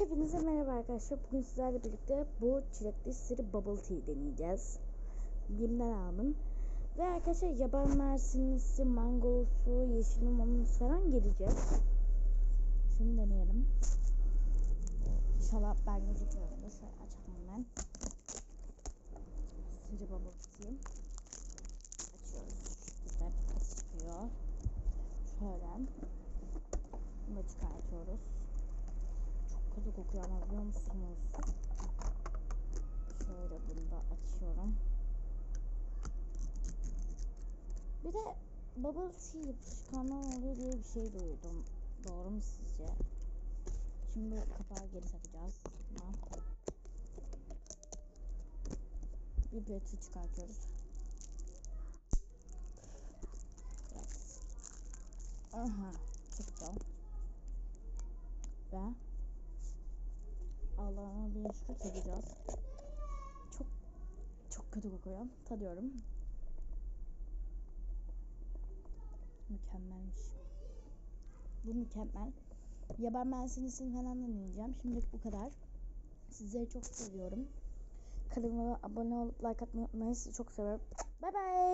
Hepinize merhaba arkadaşlar. Bugün sizlerle birlikte bu çilekli siri bubble tea deneyeceğiz. Bim'den aldım. Ve arkadaşlar yaban mersinlisi, mangolusu, yeşil limonlusu falan gelecek. Şunu deneyelim. İnşallah ben gözüküyorum da şöyle açalım hemen. Siri bubble tea. Açıyoruz. Burada bir çıkıyor. Şöyle. Bunu çıkartıyoruz. Kokuyor ama biliyor musunuz? Şöyle bunu da açıyorum. Bir de bubble tea yapışkanlar oluyor diye bir şey duydum. Doğru mu sizce? Şimdi kapağı geri takacağız. Tamam. Bir peti çıkartıyoruz. Evet. Aha, çıktı. Ve Allah'ıma bir şükür tadacağız. Çok çok kötü kokuyor. Tadıyorum. Mükemmelmiş. Bu mükemmel. Yaban mersinisini falan da deneyeceğim. Şimdilik bu kadar. Sizleri çok seviyorum. Kanalıma abone olup like atmayı unutmayın. Sizi çok seviyorum. Bye bye.